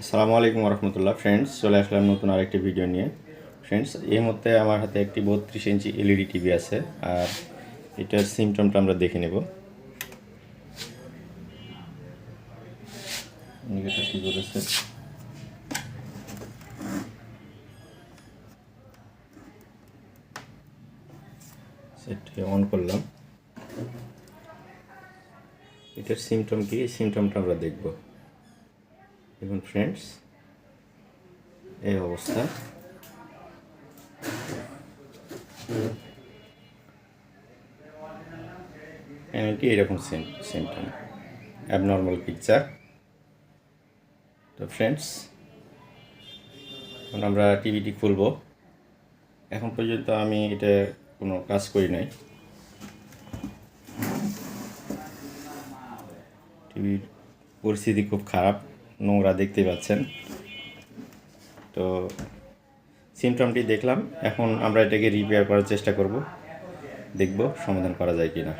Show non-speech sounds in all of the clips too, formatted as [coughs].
আসসালামু আলাইকুম রহমতুল্লাহ ফ্রেন্ডস চলে আসলাম নতুন আরেকটি ভিডিও নিয়ে। ফ্রেন্ডস এই মুহূর্তে আমার হাতে একটি বত্রিশ ইঞ্চি এলইডি টিভি আছে, আর এটার সিমটমটা আমরা দেখে নেব। কি করেছে? সেটটি অন করলাম। এটার সিমটম কি? সিমটমটা আমরা দেখব। দেখুন ফ্রেন্ডস এই অবস্থা। প্যানেলটি এরকম সেম সিমটম অ্যাবনর্মাল পিকচার তো ফ্রেন্ডস এখন আমরা টিভিটি খুলব। এখন পর্যন্ত আমি এটা কোনো কাজ করি নাই। টিভির পরিস্থিতি খুব খারাপ। নোংরা দেখতে পাচ্ছেন। তো সিমটমটি দেখলাম। এখন আমরা এটাকে রিপেয়ার করার চেষ্টা করব। দেখব সমাধান করা যায় কি না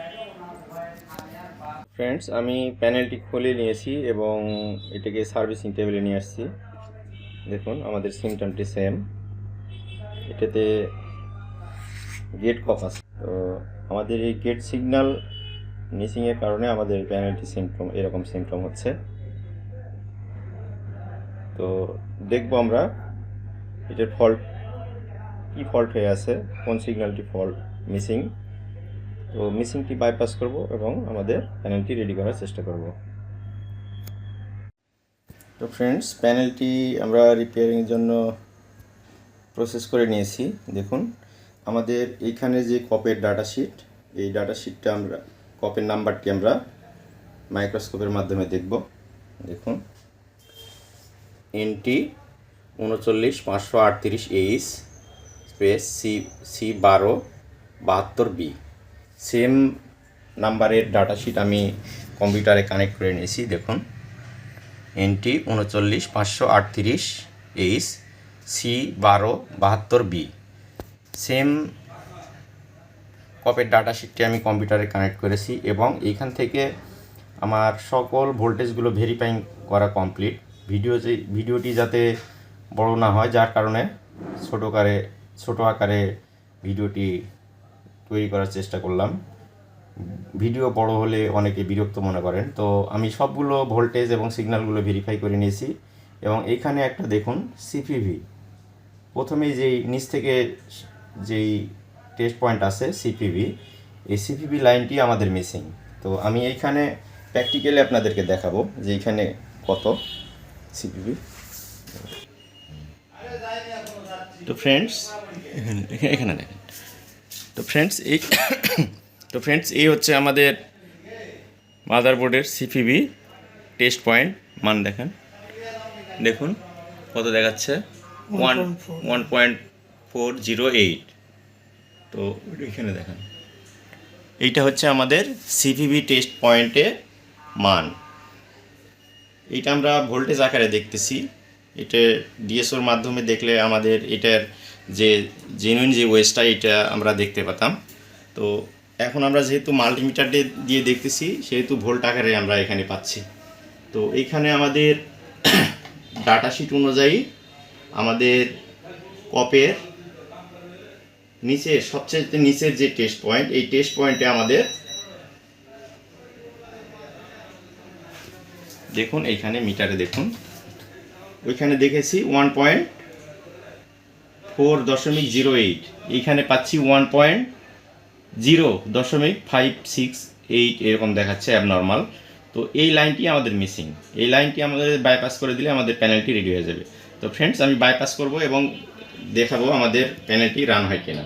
ফ্রেন্ডস আমি প্যানেলটি খুলে নিয়েছি এবং এটাকে সার্ভিসিং টেবিলে নিয়ে আসছি। দেখুন, আমাদের সিমটমটি সেম এটাতে গেট কফ আছে। তো আমাদের এই গেট সিগন্যাল মিসিংয়ের কারণে আমাদের প্যানেলটি সিমটম এরকম সিমটম হচ্ছে। তো দেখব আমরা এটার ফল্ট কি ফল্ট হয়ে আছে, কোন সিগন্যালটি ফল্ট মিসিং তো মিসিংটি বাইপাস করব এবং আমাদের প্যানেলটি রেডি করার চেষ্টা করব। তো ফ্রেন্ডস প্যানেলটি আমরা রিপেয়ারিংয়ের জন্য প্রসেস করে নিয়েছি। দেখুন, আমাদের এইখানে যে কপের ডাটা শিট এই ডাটা শিটটা আমরা কপের নাম্বারটি আমরা মাইক্রোস্কোপের মাধ্যমে দেখব। দেখুন। এনটি উনচল্লিশ পাঁচশো আটত্রিশ এইচ স্পেস সি সি বারো বাহাত্তর বি। সেম নাম্বারের ডাটা শিট আমি কম্পিউটারে কানেক্ট করে নিয়েছি, দেখুন। এনটি উনচল্লিশ পাঁচশো আটত্রিশ এইচ সি বারো বাহাত্তর বি। সেম কপের ডাটা শিটটি আমি কম্পিউটারে কানেক্ট করেছি এবং এইখান থেকে আমার সকল ভোল্টেজগুলো ভেরিফাইং করা কমপ্লিট ভিডিও ভিডিওটি যাতে বড় না হয়, যার কারণে ছোটো আকারে ছোটো আকারে ভিডিওটি তৈরি করার চেষ্টা করলাম। ভিডিও বড় হলে অনেকে বিরক্ত মনে করেন। তো আমি সবগুলো ভোল্টেজ এবং সিগন্যালগুলো ভেরিফাই করে নিয়েছি এবং এইখানে একটা দেখুন সিপিভি প্রথমেই যেই, নিচ থেকে যেই টেস্ট পয়েন্ট আছে সিপিভি এই সিপিভি লাইনটি আমাদের মিসিং তো আমি এইখানে প্র্যাকটিক্যালি আপনাদেরকে দেখাবো যে এইখানে কত। সিপিভি তো ফ্রেন্ডস এখানে। এখানে দেখেন। তো ফ্রেন্ডস এই [coughs] তো ফ্রেন্ডস এই হচ্ছে আমাদের মাদারবোর্ডের সিপিবি টেস্ট পয়েন্ট মান দেখেন। দেখুন কত দেখাচ্ছে? One one point four zero eight তো এখানে দেখেন। এইটা হচ্ছে আমাদের সিপিবি টেস্ট পয়েন্টে মান। এইটা আমরা ভোল্টেজ আকারে দেখতেছি। এটা ডিএসওর মাধ্যমে দেখলে আমাদের এটার যে জেনুইন যে ওয়েস্টটা এটা আমরা দেখতে পেতাম। তো এখন আমরা যেহেতু মাল্টিমিটার দিয়ে দেখতেছি, সেহেতু ভোল্ট আকারে আমরা এখানে পাচ্ছি। তো এইখানে আমাদের [coughs] ডাটা শিট অনুযায়ী আমাদের কপের নিচের সবচেয়ে নিচের যে টেস্ট পয়েন্ট এই টেস্ট পয়েন্টে আমাদের দেখুন এইখানে মিটারে দেখুন। ওইখানে দেখেছি ওয়ান পয়েন্ট ফোর দশমিক জিরো এইট এইখানে পাচ্ছি ওয়ান পয়েন্ট জিরো দশমিক ফাইভ সিক্স এইট এরকম দেখাচ্ছে অ্যাবনর্মাল তো এই লাইনটি আমাদের মিসিং এই লাইনটি আমাদের বাইপাস করে দিলে আমাদের প্যানেলটি রেডি হয়ে যাবে। তো ফ্রেন্ডস আমি বাইপাস করব এবং দেখাবো আমাদের প্যানেলটি রান হয় কিনা।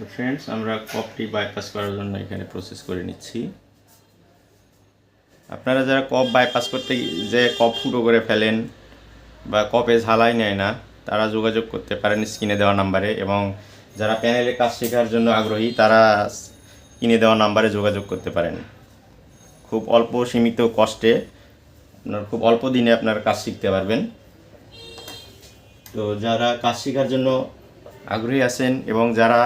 তো ফ্রেন্ডস আমরা কপটি বাইপাস করার জন্য এখানে প্রসেস করে নিচ্ছি। আপনারা যারা কপ বাইপাস করতে যে কপ ফুটো করে ফেলেন বা কপে ঝালাই নেয় না, তারা যোগাযোগ করতে পারেন স্ক্রিনে দেওয়া নাম্বারে এবং যারা প্যানেলে কাজ শেখার জন্য আগ্রহী, তারা কিনে দেওয়া নাম্বারে যোগাযোগ করতে পারেন। খুব অল্প সীমিত কষ্টে আপনার খুব অল্প দিনে আপনার কাজ শিখতে পারবেন। তো যারা কাজ শেখার জন্য আগ্রহী আছেন এবং যারা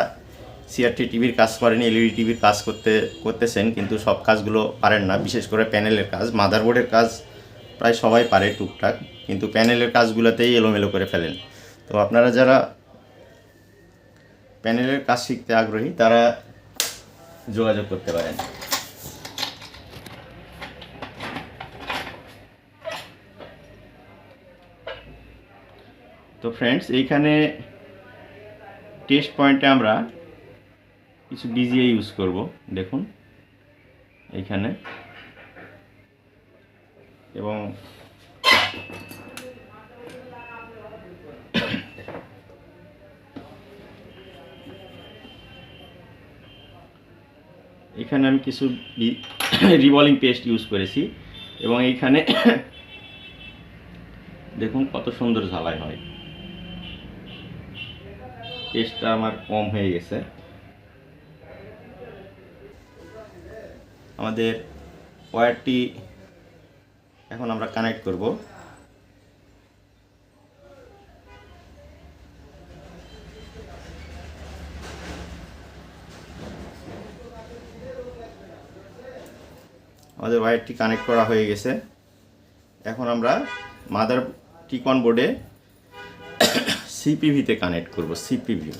সিআরটি টিভির কাজ করেন এলইডি টিভির কাজ করতে, করতেছেন, কিন্তু সব কাজগুলো পারেন না, বিশেষ করে প্যানেলের কাজ। মাদারবোর্ডের কাজ প্রায় সবাই পারে টুকটাক, কিন্তু প্যানেলের কাজগুলোতেই এলোমেলো করে ফেলেন। তো আপনারা যারা প্যানেলের কাজ শিখতে আগ্রহী, তারা যোগাযোগ করতে পারেন। তো ফ্রেন্ডস এইখানে টেস্ট পয়েন্টে আমরা কিছু বিজিএ ইউজ করব, দেখুন, এইখানে। এবং এখানে আমি কিছু রিভলিং পেস্ট ইউজ করেছি, এবং এইখানে দেখুন কত সুন্দর ঝালাই হয়। পেস্টটা আমার কম হয়ে গেছে। আমাদের ওয়্যারটি এখন আমরা কানেক্ট করব। আমাদের ওয়্যারটি কানেক্ট করা হয়ে গেছে। এখন আমরা মাদার টিকন বোর্ডে সিপিভিতে কানেক্ট করব সিপিভি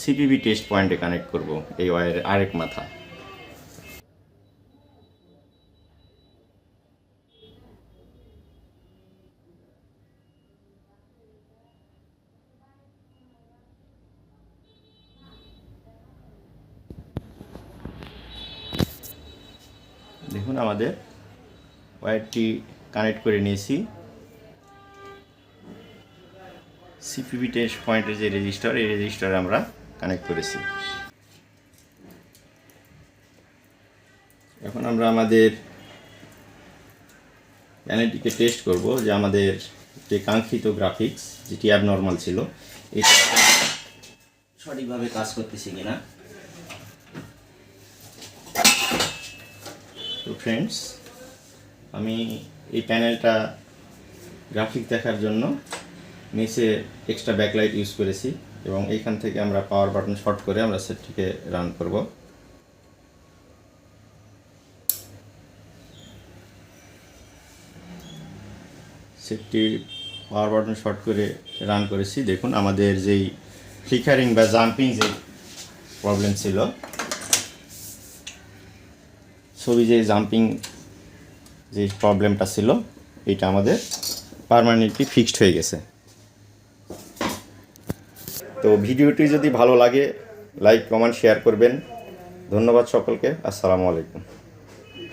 সিপিভি টেস্ট পয়েন্টে কানেক্ট করব এই ওয়্যারের আরেক মাথা। দেখুন, আমাদের ওয়্যারটি কানেক্ট করে নিয়েছি। সিপিবি টেস্ট পয়েন্টের যে রেজিস্টার, এই রেজিস্টারে আমরা কানেক্ট করেছি। এখন আমরা আমাদের প্যানেলটিকে টেস্ট করব যে আমাদের যে কাঙ্ক্ষিত গ্রাফিক্স যেটি অ্যাবনর্মাল ছিল, এটা সঠিকভাবে কাজ করতেছে কিনা। তো ফ্রেন্ডস আমি এই প্যানেলটা গ্রাফিক দেখার জন্য নিচে এক্সট্রা ব্যাকলাইট ইউজ করেছি এবং এইখান থেকে আমরা পাওয়ার বাটন শর্ট করে আমরা সেটটিকে রান করব। সেটটি পাওয়ার বাটন শর্ট করে রান করেছি। দেখুন, আমাদের যেই ফ্লিকারিং বা জাম্পিং যে প্রবলেম ছিল ছবি যে জাম্পিং যে প্রবলেমটা ছিল এটা আমাদের পারমানেন্টলি ফিক্সড হয়ে গেছে। তো ভিডিওটি যদি ভালো লাগে, লাইক, কমেন্ট, শেয়ার করবেন। ধন্যবাদ সকলকে। আসসালামু আলাইকুম।